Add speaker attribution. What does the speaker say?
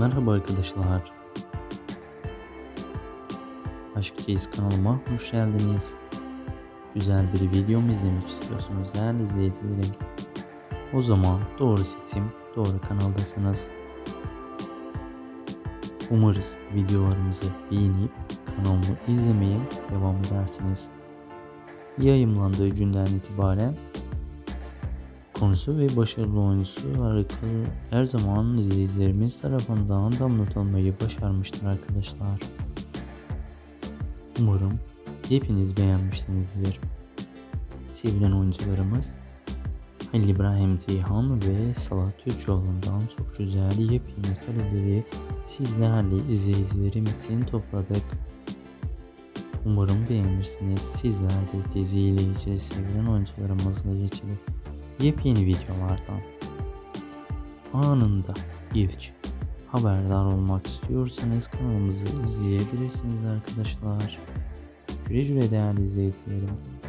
Speaker 1: Merhaba arkadaşlar. Aşkçıyız kanalıma hoş geldiniz. Güzel bir video mu izlemek istiyorsunuz değerli izleyicilerim? O zaman doğru seçim, doğru kanaldasınız. Umarız videolarımızı beğenip kanalımı izlemeye devam edersiniz. Yayımlandığı günden itibaren konusu ve başarılı oyuncusu alakalı her zaman izleyicilerimiz tarafından damlatılmayı başarmıştır arkadaşlar. Umarım hepiniz beğenmişsinizdir. Sevilen oyuncularımız Halil İbrahim Ceyhan ve Salah Türkoğlu'ndan çok güzel yepyeni kareleri sizlerle izleyicilerim için topladık. Umarım beğenirsiniz. Sizler de diziyle ilgili sevilen oyuncularımızla ilgili yepyeni videolardan anında ilk haberdar olmak istiyorsanız kanalımızı izleyebilirsiniz arkadaşlar. Güle güle değerli izleyicilerim.